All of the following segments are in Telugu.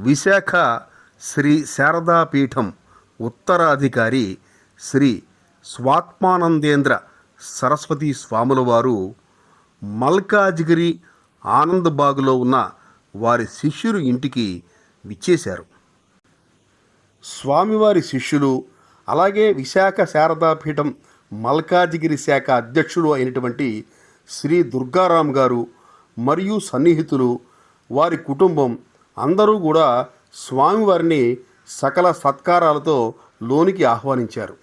విశాఖ శ్రీ శారదాపీఠం ఉత్తరాధికారి శ్రీ స్వాత్మానందేంద్ర సరస్వతి స్వాముల వారు మల్కాజ్గిరి ఆనందబాగులో ఉన్న వారి శిష్యులు ఇంటికి విచ్చేశారు. స్వామివారి శిష్యులు అలాగే విశాఖ శారదాపీఠం మల్కాజిగిరి శాఖ అధ్యక్షుడు అయినటువంటి శ్రీ దుర్గారాం గారు మరియు సన్నిహితులు వారి కుటుంబం అందరూ కూడా స్వామివారిని సకల సత్కారాలతో లోనికి ఆహ్వానించారు.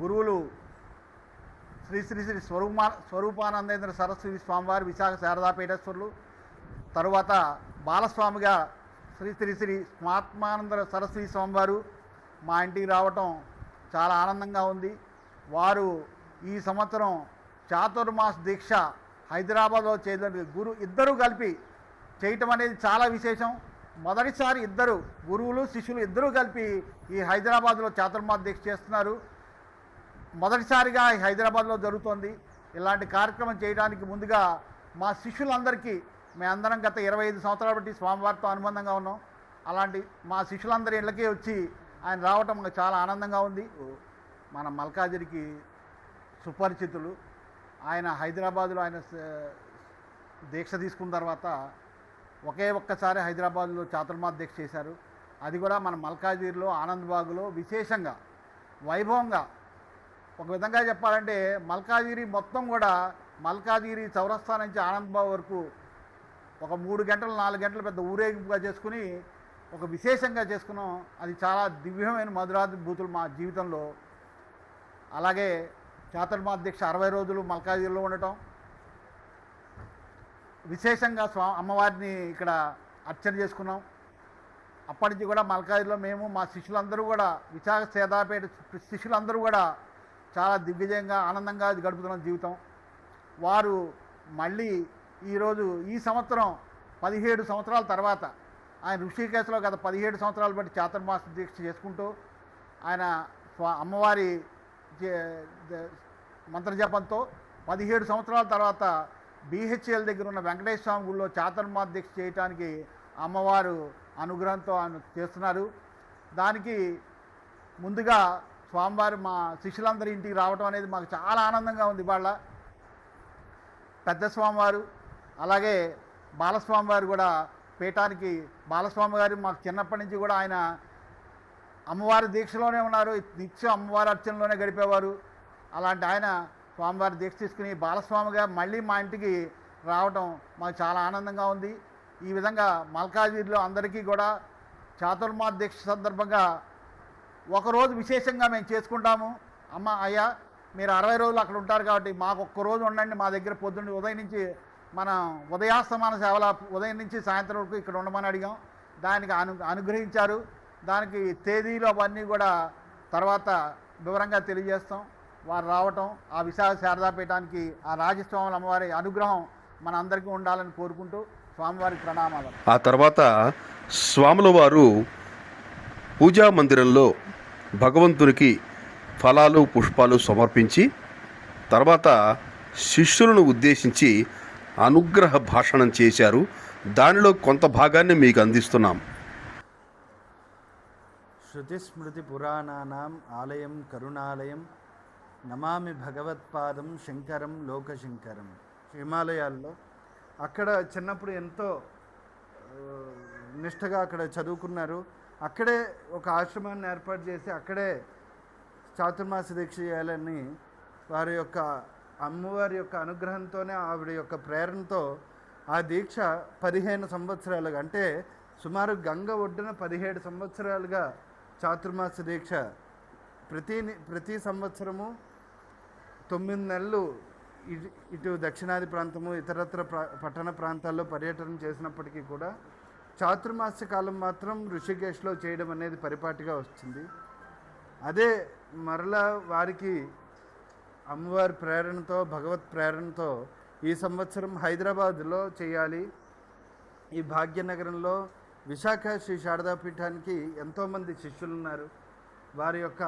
గురువులు శ్రీ శ్రీ శ్రీ స్వరూపా స్వరూపానందేంద్ర సరస్వతి స్వామివారి విశాఖ శారదాపీఠేశ్వరులు తరువాత బాలస్వామిగా శ్రీ శ్రీ శ్రీ స్మాత్మానంద సరస్వతి స్వామివారు మా ఇంటికి రావటం చాలా ఆనందంగా ఉంది. వారు ఈ సంవత్సరం చాతుర్మాస దీక్ష హైదరాబాద్లో చేయడం గురు ఇద్దరు కలిపి చేయటం అనేది చాలా విశేషం. మొదటిసారి ఇద్దరు గురువులు శిష్యులు ఇద్దరూ కలిపి ఈ హైదరాబాద్లో చాతుర్మాస దీక్ష చేస్తున్నారు. మొదటిసారిగా హైదరాబాద్లో జరుగుతోంది. ఇలాంటి కార్యక్రమం చేయడానికి ముందుగా మా శిష్యులందరికీ మేమందరం గత ఇరవై ఐదు సంవత్సరాల బట్టి స్వామివారితో అనుబంధంగా ఉన్నాం. అలాంటి మా శిష్యులందరి ఇళ్ళకే వచ్చి ఆయన రావటం మాకు చాలా ఆనందంగా ఉంది. మన మల్కాజిరికి సుపరిచితులు. ఆయన హైదరాబాదులో ఆయన దీక్ష తీసుకున్న తర్వాత ఒకే ఒక్కసారి హైదరాబాద్లో చాతుర్మాస దీక్ష చేశారు. అది కూడా మన మల్కాజిరిలో ఆనందబాగులో విశేషంగా వైభవంగా ఒక విధంగా చెప్పాలంటే మల్కాజిగిరి మొత్తం కూడా మల్కాజిగిరి చౌరస్తా నుంచి ఆనందబాబు వరకు ఒక మూడు గంటలు నాలుగు గంటలు పెద్ద ఊరేగింపుగా చేసుకుని ఒక విశేషంగా చేసుకున్నాం. అది చాలా దివ్యమైన మధురాద్భూతులు మా జీవితంలో. అలాగే చాతుర్మాధ్యక్ష అరవై రోజులు మల్కాజిగిరిలో ఉండటం. విశేషంగా స్వా అమ్మవారిని ఇక్కడ అర్చన చేసుకున్నాం. అప్పటి నుంచి కూడా మల్కాజిలో మేము మా శిష్యులందరూ కూడా విశాఖ సేదాపేట శిష్యులందరూ కూడా చాలా దిగ్విజయంగా ఆనందంగా గడుపుతున్న జీవితం. వారు మళ్ళీ ఈరోజు ఈ సంవత్సరం పదిహేడు సంవత్సరాల తర్వాత ఆయన ఋషికేశ్లో గత పదిహేడు సంవత్సరాలు బట్టి చాతుర్మాస దీక్ష చేసుకుంటూ ఆయన స్వా అమ్మవారి మంత్రజపంతో పదిహేడు సంవత్సరాల తర్వాత బీహెచ్ఎల్ దగ్గర ఉన్న వెంకటేశ్వర స్వామి గుడిలో చాతుర్మాస దీక్ష చేయడానికి అమ్మవారు అనుగ్రహంతో ఆయన చేస్తున్నారు. దానికి ముందుగా స్వామివారు మా శిష్యులందరి ఇంటికి రావడం అనేది మాకు చాలా ఆనందంగా ఉంది ఇవాళ. పెద్ద స్వామివారు అలాగే బాలస్వామివారు కూడా పీఠానికి బాలస్వామి గారు మాకు చిన్నప్పటి నుంచి కూడా ఆయన అమ్మవారి దీక్షలోనే ఉన్నారు. నిత్యం అమ్మవారి అర్చనలోనే గడిపేవారు. అలాంటి ఆయన స్వామివారి దీక్ష తీసుకుని బాలస్వామిగా మళ్ళీ మా ఇంటికి రావడం మాకు చాలా ఆనందంగా ఉంది. ఈ విధంగా మల్కాజ్గిరిలో అందరికీ కూడా చాతుర్మాస దీక్ష సందర్భంగా ఒకరోజు విశేషంగా మేము చేసుకుంటాము. అమ్మ అయ్యా మీరు అరవై రోజులు అక్కడ ఉంటారు కాబట్టి మాకు ఒక్కరోజు ఉండండి మా దగ్గర పొద్దున్న ఉదయం నుంచి మన ఉదయాస్తమాన సేవల ఉదయం నుంచి సాయంత్రం వరకు ఇక్కడ ఉండమని అడిగాం. దానికి అను అనుగ్రహించారు. దానికి తేదీలు అవన్నీ కూడా తర్వాత వివరంగా తెలియజేస్తాం. వారు రావటం ఆ విశాఖ శారదాపీఠానికి ఆ రాజస్వాముల అమ్మవారి అనుగ్రహం మన అందరికీ ఉండాలని కోరుకుంటూ స్వామివారికి ప్రణామాలు. ఆ తర్వాత స్వాముల వారు పూజా మందిరంలో భగవంతునికి ఫలాలు పుష్పాలు సమర్పించి తర్వాత శిష్యులను ఉద్దేశించి అనుగ్రహ భాషణం చేశారు. దానిలో కొంత భాగాన్ని మీకు అందిస్తున్నాం. శృతిస్మృతిపురాణానాం ఆలయం కరుణాలయం నమామి భగవత్పాదం శంకరం లోకశంకరం. హిమాలయాల్లో అక్కడ చిన్నప్పుడు ఎంతో నిష్ఠగా అక్కడ చదువుకున్నారు. అక్కడే ఒక ఆశ్రమాన్ని ఏర్పాటు చేసి అక్కడే చాతుర్మాస దీక్ష చేయాలని వారి యొక్క అమ్మవారి యొక్క అనుగ్రహంతోనే ఆవిడ యొక్క ప్రేరణతో ఆ దీక్ష పదిహేను సంవత్సరాలుగా అంటే సుమారు గంగ ఒడ్డున పదిహేడు సంవత్సరాలుగా చాతుర్మాస దీక్ష ప్రతి ప్రతి సంవత్సరము తొమ్మిది నెలలు ఇటు ఇటు దక్షిణాది ప్రాంతము ఇతరత్ర ప్రా పట్టణ ప్రాంతాల్లో పర్యటన చేసినప్పటికీ కూడా చాతుర్మాస కాలం మాత్రం ఋషికేశ్లో చేయడం అనేది పరిపాటిగా వచ్చింది అదే మరలా వారికి అమ్మవారి ప్రేరణతో భగవత్ ప్రేరణతో ఈ సంవత్సరం హైదరాబాద్లో చేయాలి. ఈ భాగ్యనగరంలో విశాఖ శ్రీ శారదాపీఠానికి ఎంతోమంది శిష్యులు ఉన్నారు. వారి యొక్క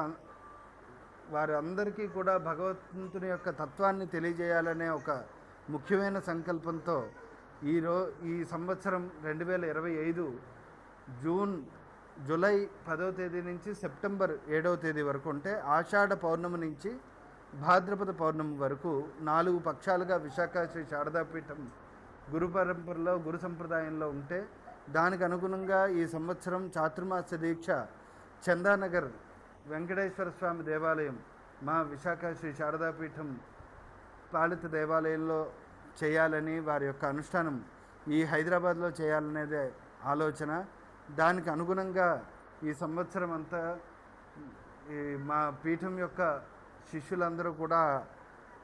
వారి అందరికీ కూడా భగవంతుని యొక్క తత్వాన్ని తెలియజేయాలనే ఒక ముఖ్యమైన సంకల్పంతో ఈరో ఈ సంవత్సరం రెండు వేల ఇరవై ఐదు జూన్ జూలై పదవ తేదీ నుంచి సెప్టెంబర్ ఏడవ తేదీ వరకు ఉంటే ఆషాఢ పౌర్ణమి నుంచి భాద్రపద పౌర్ణమి వరకు నాలుగు పక్షాలుగా విశాఖ శ్రీ శారదాపీఠం గురు పరంపరలో గురు సంప్రదాయంలో ఉంటే దానికి అనుగుణంగా ఈ సంవత్సరం చాతుర్మాస దీక్ష చందానగర్ వెంకటేశ్వర స్వామి దేవాలయం మా విశాఖ శ్రీ శారదాపీఠం పాలిత దేవాలయంలో చేయాలని వారి యొక్క అనుష్ఠానం ఈ హైదరాబాద్లో చేయాలనేదే ఆలోచన. దానికి అనుగుణంగా ఈ సంవత్సరం అంతా ఈ మా పీఠం యొక్క శిష్యులందరూ కూడా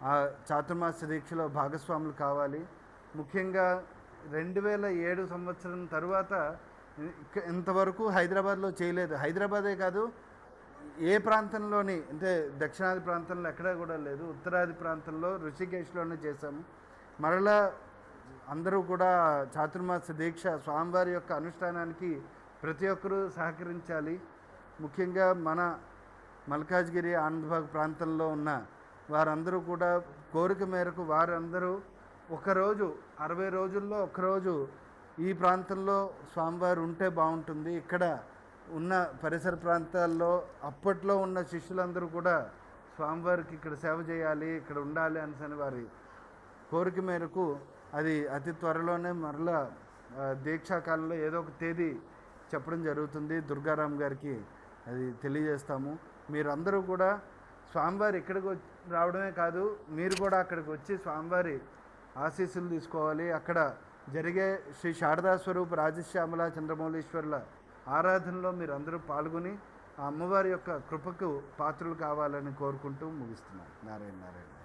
ఆ చాతుర్మాస దీక్షలో భాగస్వాములు కావాలి. ముఖ్యంగా రెండు వేల ఏడు సంవత్సరం తరువాత ఇంతవరకు హైదరాబాద్లో చేయలేదు. హైదరాబాదే కాదు ఏ ప్రాంతంలోని అంటే దక్షిణాది ప్రాంతంలో ఎక్కడా కూడా లేదు. ఉత్తరాది ప్రాంతంలో ఋషికేశ్లోనే చేశాము. మరలా అందరూ కూడా చాతుర్మాస దీక్ష స్వామివారి యొక్క అనుష్ఠానానికి ప్రతి ఒక్కరూ సహకరించాలి. ముఖ్యంగా మన మల్కాజ్గిరి ఆనందబాగ్ ప్రాంతంలో ఉన్న వారందరూ కూడా కోరిక మేరకు వారందరూ ఒకరోజు అరవై రోజుల్లో ఒకరోజు ఈ ప్రాంతంలో స్వామివారు ఉంటే బాగుంటుంది. ఇక్కడ ఉన్న పరిసర ప్రాంతాల్లో అప్పట్లో ఉన్న శిష్యులందరూ కూడా స్వామివారికి ఇక్కడ సేవ చేయాలి ఇక్కడ ఉండాలి అనేసి వారి కోరిక మేరకు అది అతి త్వరలోనే మరలా దీక్షాకాలంలో ఏదో ఒక తేదీ చెప్పడం జరుగుతుంది. దుర్గారాం గారికి అది తెలియజేస్తాము. మీరందరూ కూడా స్వామివారి ఇక్కడికి వచ్చి- రావడమే కాదు మీరు కూడా అక్కడికి వచ్చి స్వామివారి ఆశీస్సులు తీసుకోవాలి. అక్కడ జరిగే శ్రీ శారదాస్వరూప రాజశ్యామల చంద్రమౌళీశ్వరుల ఆరాధనలో మీరు అందరూ పాల్గొని ఆ అమ్మవారి యొక్క కృపకు పాత్రలు కావాలని కోరుకుంటూ ముగిస్తున్నాను నారాయణ నారాయణ.